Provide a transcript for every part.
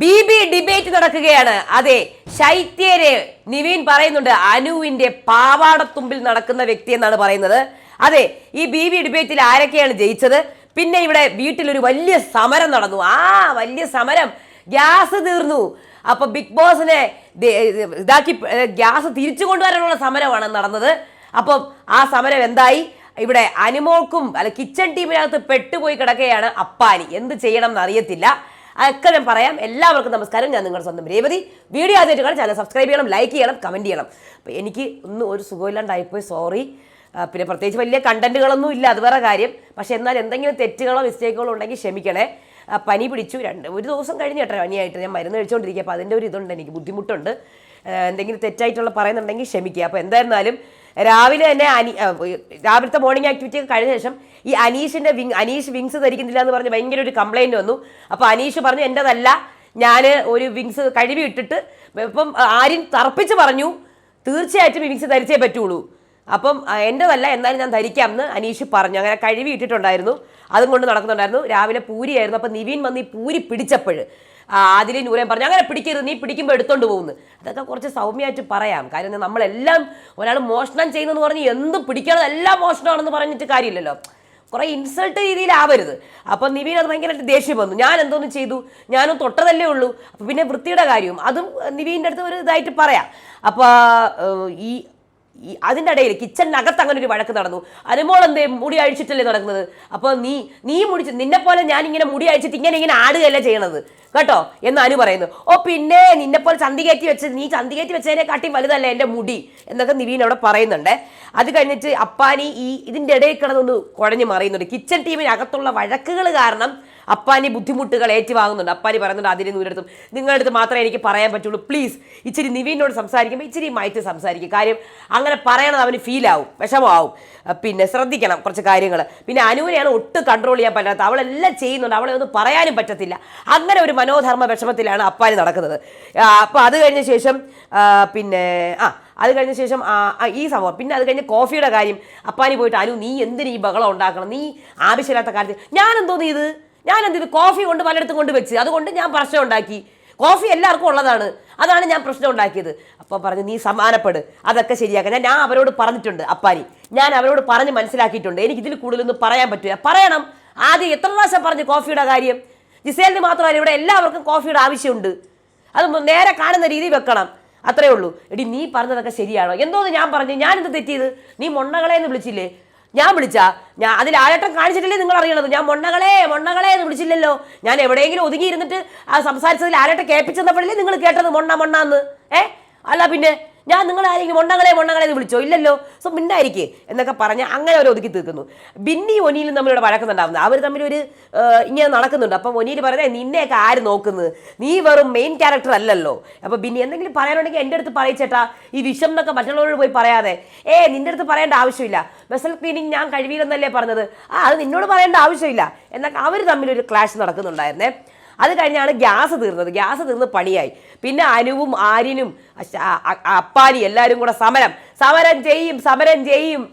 B B debate നടക്കുകയാണ്. അതെ ശൈത്യരെ നിവീൻ പറയുന്നുണ്ട് അനുവിന്റെ പാവാടത്തുമ്പിൽ നടക്കുന്ന വ്യക്തി എന്നാണ് പറയുന്നത്. അതെ ഈ ബി ബി ഡിബേറ്റിൽ ആരൊക്കെയാണ് ജയിച്ചത്? പിന്നെ ഇവിടെ വീട്ടിൽ ഒരു വലിയ സമരം നടന്നു. ആ വലിയ സമരം. ഗ്യാസ് തീർന്നു. അപ്പൊ ബിഗ് ബോസിനെ ഇതാക്കി ഗ്യാസ് തിരിച്ചു കൊണ്ടുവരാനുള്ള സമരമാണ് നടന്നത്. അപ്പം ആ സമരം എന്തായി? ഇവിടെ അനിമോൾക്കും അല്ല കിച്ചൺ ടീമിനകത്ത് പെട്ടുപോയി കിടക്കുകയാണ് അപ്പാനി. എന്ത് ചെയ്യണം എന്ന് ഞാൻ പറയാം. എല്ലാവർക്കും നമസ്കാരം. ഞാൻ നിങ്ങളുടെ സ്വന്തം രേവതി. വീഡിയോ ആദ്യമായിട്ട് കാണാൻ ചാനൽ സബ്സ്ക്രൈബ് ചെയ്യണം ലൈക്ക് ചെയ്യണം കമന്റ് ചെയ്യണം. അപ്പോൾ എനിക്ക് ഒന്നും ഒരു സുഖമില്ലാണ്ടായിപ്പോയി. സോറി പിന്നെ പ്രത്യേകിച്ച് വലിയ കണ്ടന്റുകളൊന്നും ഇല്ല. അത് വേറെ കാര്യം. പക്ഷേ എന്നാൽ എന്തെങ്കിലും തെറ്റുകളോ മിസ്റ്റേക്കുകളോ ഉണ്ടെങ്കിൽ ക്ഷമിക്കണേ. പനി പിടിച്ചു. രണ്ട് ഒരു ദിവസം കഴിഞ്ഞ് കേട്ടോ പനിയായിട്ട്. ഞാൻ മരുന്ന് കഴിച്ചുകൊണ്ടിരിക്കുക അപ്പോൾ അതിന്റെ ഒരു ഇതുണ്ട്. എനിക്ക് ബുദ്ധിമുട്ടുണ്ട്. എന്തെങ്കിലും തെറ്റായിട്ടുള്ള പറയുന്നുണ്ടെങ്കിൽ ക്ഷമിക്കുക. അപ്പോൾ എന്തായിരുന്നാലും രാവിലെ തന്നെ അനി രാവിലത്തെ മോർണിംഗ് ആക്ടിവിറ്റി ഒക്കെ കഴിഞ്ഞ ശേഷം ഈ അനീഷിന്റെ വിങ് അനീഷ് വിങ്സ് ധരിക്കുന്നില്ല എന്ന് പറഞ്ഞ് ഭയങ്കര ഒരു കംപ്ലൈന്റ് വന്നു. അപ്പോൾ അനീഷ് പറഞ്ഞു എന്റെതല്ല ഞാൻ ഒരു വിങ്സ് കഴുകി ഇട്ടിട്ട് ഇപ്പം ആര്യൻ തർപ്പിച്ച് പറഞ്ഞു തീർച്ചയായിട്ടും വിങ്സ് ധരിച്ചേ പറ്റുള്ളൂ. അപ്പം എന്റെതല്ല എന്നാലും ഞാൻ ധരിക്കാം എന്ന് അനീഷ് പറഞ്ഞു. അങ്ങനെ കഴുകി ഇട്ടിട്ടുണ്ടായിരുന്നു അതും കൊണ്ട് നടക്കുന്നുണ്ടായിരുന്നു. രാവിലെ പൂരിയായിരുന്നു. അപ്പം നിവീൻ വന്ന് ഈ പൂരി പിടിച്ചപ്പോൾ അതിലെ നൂരൻ പറഞ്ഞു അങ്ങനെ പിടിക്കരുത് നീ പിടിക്കുമ്പോൾ എടുത്തോണ്ട് പോകുന്നു. അതൊക്കെ കുറച്ച് സൗമ്യമായിട്ട് പറയാം. കാര്യം നമ്മളെല്ലാം ഒരാൾ മോഷണം ചെയ്യുന്നതെന്ന് പറഞ്ഞ് എന്തും പിടിക്കണത് എല്ലാം മോഷണമാണെന്ന് പറഞ്ഞിട്ട് കാര്യമില്ലല്ലോ. കുറേ ഇൻസൾട്ട് രീതിയിലാവരുത്. അപ്പം നിവീൻ അത് ഭയങ്കരമായിട്ട് ദേഷ്യം വന്നു. ഞാൻ എന്തോന്ന് ചെയ്തു? ഞാനും തൊട്ടതല്ലേ ഉള്ളൂ. അപ്പം പിന്നെ വൃത്തിയുടെ കാര്യവും അതും നിവീന്റെ അടുത്ത് ഒരു ഇതായിട്ട് പറയാം. അപ്പോൾ ഈ ഈ അതിന്റെ ഇടയിൽ കിച്ചണിനകത്ത് അങ്ങനെ ഒരു വഴക്ക് നടന്നു. അനുമോൾ എന്തേ മുടി അഴിച്ചിട്ടല്ലേ നടക്കുന്നത്? അപ്പോൾ നീ നീ മുടിച്ച് നിന്നെ പോലെ ഞാൻ ഇങ്ങനെ മുടി അഴിച്ചിട്ട് ഇങ്ങനെ ഇങ്ങനെ ആടുകയല്ല ചെയ്യണത്? കേട്ടോ? എന്ന് അനു പറയുന്നു. ഓ പിന്നെ നിന്നെ പോലെ ചന്തി കയറ്റി വെച്ച് നീ ചന്തി കയറ്റി വെച്ചതിനെ കാട്ടി വലുതല്ലേ എന്റെ മുടി? എന്നൊക്കെ നിവീൻ അവിടെ പറയുന്നുണ്ട്. അത് കഴിഞ്ഞിട്ട് അപ്പാനി ഈ ഇതിന്റെ ഇടയിൽ കിടന്നൊന്ന് കുഴഞ്ഞു മറിയുന്നുണ്ട്. കിച്ചൺ ടീമിനകത്തുള്ള വഴക്കുകൾ കാരണം അപ്പാനി ബുദ്ധിമുട്ടുകൾ ഏറ്റുവാങ്ങുന്നുണ്ട്. അപ്പാനി പറയുന്നുണ്ട് അതിന് നൂരടുത്തും നിങ്ങളുടെ അടുത്ത് മാത്രമേ എനിക്ക് പറയാൻ പറ്റുള്ളൂ. പ്ലീസ് ഇച്ചിരി നിവീനോട് സംസാരിക്കുമ്പോൾ ഇച്ചിരി മാറ്റി സംസാരിക്കും. കാര്യം അങ്ങനെ പറയണത് അവന് ഫീലാവും വിഷമമാവും. പിന്നെ ശ്രദ്ധിക്കണം കുറച്ച് കാര്യങ്ങൾ പിന്നെ അനുവിനെയാണ് ഒട്ടും കൺട്രോൾ ചെയ്യാൻ പറ്റാത്ത അവളെല്ലാം ചെയ്യുന്നുണ്ട്. അവളെ ഒന്നും പറയാനും പറ്റത്തില്ല. അങ്ങനെ ഒരു മനോധർമ്മ വിഷമത്തിലാണ് അപ്പാനി നടക്കുന്നത്. അപ്പോൾ അത് കഴിഞ്ഞ ശേഷം പിന്നെ ആ അത് കഴിഞ്ഞ ശേഷം ഈ സംഭവം. പിന്നെ അത് കഴിഞ്ഞ് കോഫിയുടെ കാര്യം. അപ്പാനി പോയിട്ട് അനു നീ എന്തിനീ ഈ ബഹളം ഉണ്ടാക്കണം? നീ ആവശ്യമില്ലാത്ത കാര്യത്തിൽ ഞാൻ നീ ഇത്? ഞാൻ എന്ത് കോഫി കൊണ്ട് പലയിടത്തും കൊണ്ട് വെച്ച്. അതുകൊണ്ട് ഞാൻ പ്രശ്നം ഉണ്ടാക്കി. കോഫി എല്ലാവർക്കും ഉള്ളതാണ്. അതാണ് ഞാൻ പ്രശ്നം ഉണ്ടാക്കിയത്. അപ്പം പറഞ്ഞു നീ സമാനപ്പെട്. അതൊക്കെ ശരിയാക്കാൻ ഞാൻ അവരോട് പറഞ്ഞിട്ടുണ്ട് അപ്പാരി ഞാൻ അവരോട് പറഞ്ഞ് മനസ്സിലാക്കിയിട്ടുണ്ട്. എനിക്ക് ഇതിൽ കൂടുതലൊന്നും പറയാൻ പറ്റില്ല. പറയണം. ആദ്യം എത്ര പ്രാവശ്യം പറഞ്ഞു കോഫിയുടെ കാര്യം? ജിസേലിന് മാത്രമല്ല ഇവിടെ എല്ലാവർക്കും കോഫിയുടെ ആവശ്യമുണ്ട്. അത് നേരെ കാണുന്ന രീതി വെക്കണം. അത്രേ ഉള്ളൂ. എടി നീ പറഞ്ഞതൊക്കെ ശരിയാണോ? എന്തോന്ന് ഞാൻ പറഞ്ഞു? ഞാനെന്ത് തെറ്റിയത്? നീ മൊണ്ണകളെ എന്ന് വിളിച്ചില്ലേ? ഞാൻ വിളിച്ചാ? ഞാൻ അതിൽ ആഴട്ടം കാണിച്ചിട്ടില്ലേ നിങ്ങൾ അറിയണത്? ഞാൻ മൊണ്ണകളെ മൊണ്ണകളെ എന്ന് വിളിച്ചില്ലല്ലോ. ഞാൻ എവിടെയെങ്കിലും ഒതുങ്ങി ഇരുന്നിട്ട് ആ സംസാരിച്ചതിൽ ആരട്ടം കേൾപ്പിച്ചെന്നപ്പോഴല്ലേ നിങ്ങൾ കേട്ടത്? മൊണ്ണ മൊണ്ണ എന്ന് ഏ? അല്ല പിന്നെ ഞാൻ നിങ്ങൾ ആരെങ്കിലും മൊണ്ണങ്ങളെ മൊണ്ണങ്ങളെ എന്ന് വിളിച്ചോ? ഇല്ലല്ലോ. സോ മിണ്ടായിരിക്കേ എന്നൊക്കെ പറഞ്ഞ് അങ്ങനെ അവർ ഒതുക്കി തീർക്കുന്നു. ബിന്നി ഒനിയിലും തമ്മിലൂടെ വഴക്കുന്നുണ്ടാവുന്നത്. അവർ തമ്മിൽ ഒരു ഇങ്ങനെ നടക്കുന്നുണ്ട്. അപ്പം ഒനിയിൽ പറയുന്നത് നിന്നെയൊക്കെ ആര് നോക്കുന്നത്? നീ വെറും മെയിൻ ക്യാരക്ടർ അല്ലല്ലോ. അപ്പോൾ ബിന്നി എന്തെങ്കിലും പറയാനുണ്ടെങ്കിൽ എന്റെ അടുത്ത് പറയിച്ചേട്ടാ ഈ വിഷം എന്നൊക്കെ മറ്റുള്ളവരോട് പോയി പറയാതെ. ഏ നിന്റെ അടുത്ത് പറയേണ്ട ആവശ്യമില്ല. വെസൽ ക്ലീനിങ് ഞാൻ കഴിവില്ലെന്നല്ലേ പറഞ്ഞത്? ആ അത് നിന്നോട് പറയേണ്ട ആവശ്യമില്ല. എന്നൊക്കെ അവർ തമ്മിലൊരു ക്ലാഷ് നടക്കുന്നുണ്ടായിരുന്നേ. അത് കഴിഞ്ഞാണ് ഗ്യാസ് തീർന്നത്. ഗ്യാസ് തീർന്ന് പണിയായി. പിന്നെ അനുവും ആര്യനും അപ്പാനി എല്ലാവരും കൂടെ സമരം. സമരം ചെയ്യും സമരം ചെയ്യും.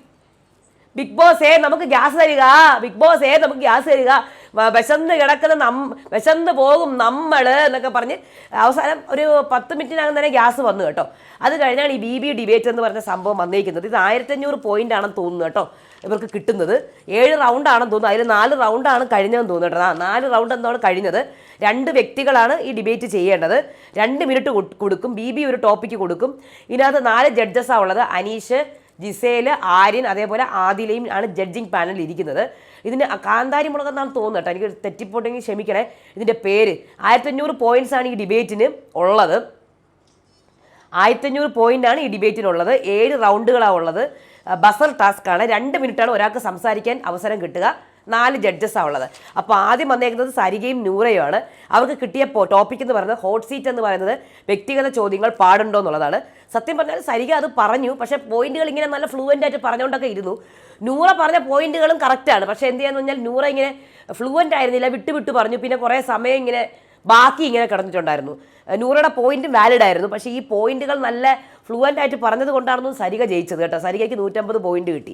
ബിഗ് ബോസ് ഏ നമുക്ക് ഗ്യാസ് തരിക. ബിഗ് ബോസ് ഏ നമുക്ക് ഗ്യാസ് തരിക. വിശന്ന് കിടക്കുന്ന നം വിശന്ന് പോകും നമ്മൾ എന്നൊക്കെ പറഞ്ഞ് അവസാനം ഒരു പത്ത് മിനിറ്റിനകം തന്നെ ഗ്യാസ് വന്നു കേട്ടോ. അത് കഴിഞ്ഞാണ് ഈ ബി ബി ഡിബേറ്റ് എന്ന് പറഞ്ഞ സംഭവം വന്നിരിക്കുന്നത് ഇത് ആയിരത്തഞ്ഞൂറ് പോയിന്റ് ആണെന്ന് തോന്നുന്നു കേട്ടോ ഇവർക്ക് കിട്ടുന്നത്. ഏഴ് റൗണ്ട് ആണെന്ന് തോന്നുന്നു. അതിൽ നാല് റൗണ്ടാണ് കഴിഞ്ഞതെന്ന് തോന്നുന്നു കേട്ടോ. നാല് റൗണ്ട് എന്താണ് കഴിഞ്ഞത്? രണ്ട് വ്യക്തികളാണ് ഈ ഡിബേറ്റ് ചെയ്യേണ്ടത്. രണ്ട് മിനിറ്റ് കൊടുക്കും. ബി ബി ഒരു ടോപ്പിക്ക് കൊടുക്കും. ഇതിനകത്ത് നാല് ജഡ്ജസാണ് ഉള്ളത്. അനീഷ് ജിസേൽ ആര്യൻ അതേപോലെ ആദിലയും ആണ് ജഡ്ജിങ് പാനലിൽ ഇരിക്കുന്നത്. ഇതിന് കാന്താരി മുളകെന്നാണ് തോന്നുന്നത് കേട്ടോ. എനിക്ക് തെറ്റിപ്പോട്ടെങ്കിൽ ക്ഷമിക്കണേ. ഇതിന്റെ പേര് ആയിരത്തഞ്ഞൂറ് പോയിന്റ്സ് ആണ് ഈ ഡിബേറ്റിന് ഉള്ളത്. ആയിരത്തഞ്ഞൂറ് ആണ് ഈ ഡിബേറ്റിനുള്ളത് ഏഴ് റൗണ്ടുകളാണ് ഉള്ളത്. ബസർ ടാസ്ക് ആണ്. രണ്ട് മിനിറ്റാണ് ഒരാൾക്ക് സംസാരിക്കാൻ അവസരം കിട്ടുക. നാല് ജഡ്ജസാണ് ഉള്ളത്. അപ്പോൾ ആദ്യം വന്നേക്കുന്നത് സരികയും നൂറയുമാണ്. അവർക്ക് കിട്ടിയ ടോപ്പിക് എന്ന് പറയുന്നത് ഹോട്ട് സീറ്റ് എന്ന് പറയുന്നത് വ്യക്തിഗത ചോദ്യങ്ങൾ പാടുണ്ടോ എന്നുള്ളതാണ്. സത്യം പറഞ്ഞാൽ സരിക അത് പറഞ്ഞു. പക്ഷേ പോയിന്റുകൾ ഇങ്ങനെ നല്ല ഫ്ലുവന്റ് ആയിട്ട് പറഞ്ഞുകൊണ്ടൊക്കെ ഇരുന്നു. നൂറ പറഞ്ഞ പോയിന്റുകളും കറക്റ്റാണ് പക്ഷേ എന്ത് ചെയ്യാന്ന് പറഞ്ഞാൽ നൂറ ഇങ്ങനെ ഫ്ലുവന്റ് ആയിരുന്നില്ല വിട്ടുവിട്ടു വിട്ട് പറഞ്ഞു. പിന്നെ കുറേ സമയം ഇങ്ങനെ ബാക്കി ഇങ്ങനെ കിടന്നിട്ടുണ്ടായിരുന്നു. നൂറയുടെ പോയിന്റും വാലിഡ് ആയിരുന്നു. പക്ഷേ ഈ പോയിന്റുകൾ നല്ല ഫ്ലുവന്റ് ആയിട്ട് പറഞ്ഞത് കൊണ്ടായിരുന്നു സരിക ജയിച്ചത് കേട്ടോ. സരികയ്ക്ക് നൂറ്റമ്പത് പോയിന്റ് കിട്ടി.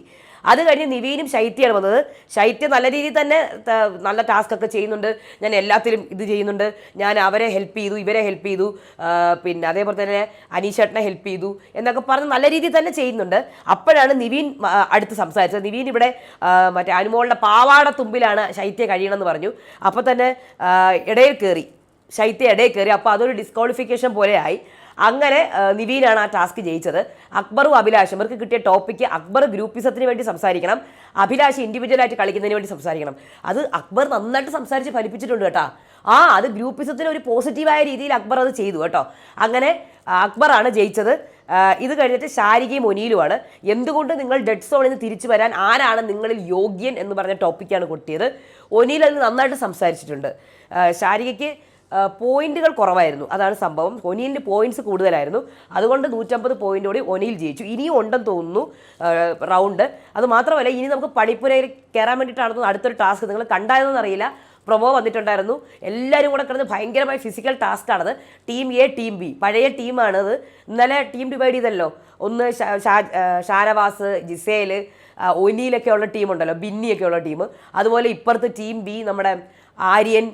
അത് കഴിഞ്ഞ് നിവീനും ശൈത്യമാണ് വന്നത്. ശൈത്യ നല്ല രീതിയിൽ തന്നെ നല്ല ടാസ്ക് ഒക്കെ ചെയ്യുന്നുണ്ട്. ഞാൻ എല്ലാത്തിലും ഇത് ചെയ്യുന്നുണ്ട്. ഞാൻ അവരെ ഹെൽപ്പ് ചെയ്തു ഇവരെ ഹെൽപ്പ് ചെയ്തു. പിന്നെ അതേപോലെ തന്നെ അനീഷേട്ടനെ ഹെൽപ്പ് ചെയ്തു എന്നൊക്കെ പറഞ്ഞ് നല്ല രീതിയിൽ തന്നെ ചെയ്യുന്നുണ്ട്. അപ്പോഴാണ് നിവീൻ അടുത്ത് സംസാരിച്ചത്. നിവീൻ ഇവിടെ മറ്റേ അനുമോളുടെ പാവാട തുമ്പിലാണ് ശൈത്യ കഴിയണമെന്ന് പറഞ്ഞു. അപ്പോൾ തന്നെ ഇടയിൽ കയറി ശൈത്യ ഇടയിൽ കയറി. അപ്പോൾ അതൊരു ഡിസ്ക്വാളിഫിക്കേഷൻ പോലെയായി. അങ്ങനെ നിവീനാണ് ആ ടാസ്ക് ജയിച്ചത്. അക്ബറും അഭിലാഷും ഇവർക്ക് കിട്ടിയ ടോപ്പിക്ക് അക്ബർ ഗ്രൂപ്പിസത്തിന് വേണ്ടി സംസാരിക്കണം. അഭിലാഷ് ഇൻഡിവിജ്വലായിട്ട് കളിക്കുന്നതിന് വേണ്ടി സംസാരിക്കണം. അത് അക്ബർ നന്നായിട്ട് സംസാരിച്ച് ഫലിപ്പിച്ചിട്ടുണ്ട് കേട്ടോ. ആ അത് ഗ്രൂപ്പിസത്തിന് ഒരു പോസിറ്റീവായ രീതിയിൽ അക്ബർ അത് ചെയ്തു കേട്ടോ. അങ്ങനെ അക്ബറാണ് ജയിച്ചത്. ഇത് കഴിഞ്ഞിട്ട് ശാരികയും ഒനീലുമാണ് എന്തുകൊണ്ട് നിങ്ങൾ ഡെഡ് സോണിൽ നിന്ന് തിരിച്ചു വരാൻ ആരാണ് നിങ്ങളിൽ യോഗ്യൻ എന്ന് പറഞ്ഞ ടോപ്പിക്കാണ് കൊട്ടിയത്? ഒനീൽ അത് നന്നായിട്ട് സംസാരിച്ചിട്ടുണ്ട്. ശാരികയ്ക്ക് പോയിന്റുകൾ കുറവായിരുന്നു. അതാണ് സംഭവം. ഒനീലിന് പോയിന്റ്സ് കൂടുതലായിരുന്നു. അതുകൊണ്ട് നൂറ്റമ്പത് പോയിന്റോടെ ഒനിയിൽ ജയിച്ചു. ഇനിയും ഉണ്ടെന്ന് തോന്നുന്നു റൗണ്ട് അത് മാത്രമല്ല ഇനി നമുക്ക് പണിപ്പുരയിൽ കയറാൻ വേണ്ടിയിട്ടാണെന്ന് അടുത്തൊരു ടാസ്ക് നിങ്ങൾ കണ്ടായതെന്ന് അറിയില്ല. പ്രൊമോ വന്നിട്ടുണ്ടായിരുന്നു. എല്ലാവരും കൂടെ കിടന്ന് ഭയങ്കരമായ ഫിസിക്കൽ ടാസ്ക് ആണത്. ടീം എ ടീം ബി പഴയ ടീമാണത് ഇന്നലെ ടീം ഡിവൈഡ് ചെയ്തല്ലോ. ഒന്ന് ഷാരവാസ് ജിസേൽ ഒനിയിലൊക്കെ ഉള്ള ടീമുണ്ടല്ലോ ബിന്നിയൊക്കെ ഉള്ള ടീം അതുപോലെ ഇപ്പുറത്ത് ടീം ബി നമ്മുടെ ആര്യൻ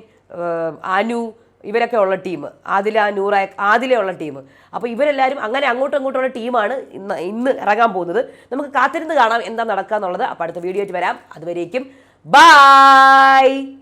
അനു ഇവരൊക്കെ ഉള്ള ടീം ആദില നൂറ ആദിലയുള്ള ടീം. അപ്പോൾ ഇവരെല്ലാവരും അങ്ങനെ അങ്ങോട്ടും ഇങ്ങോട്ടുള്ള ടീമാണ് ഇന്ന് ഇന്ന് ഇറങ്ങാൻ പോകുന്നത്. നമുക്ക് കാത്തിരുന്ന് കാണാം എന്താ നടക്കുക എന്നുള്ളത് അപ്പോൾ അടുത്ത വീഡിയോ ആയിട്ട് വരാം. അതുവരേക്കും ബൈ!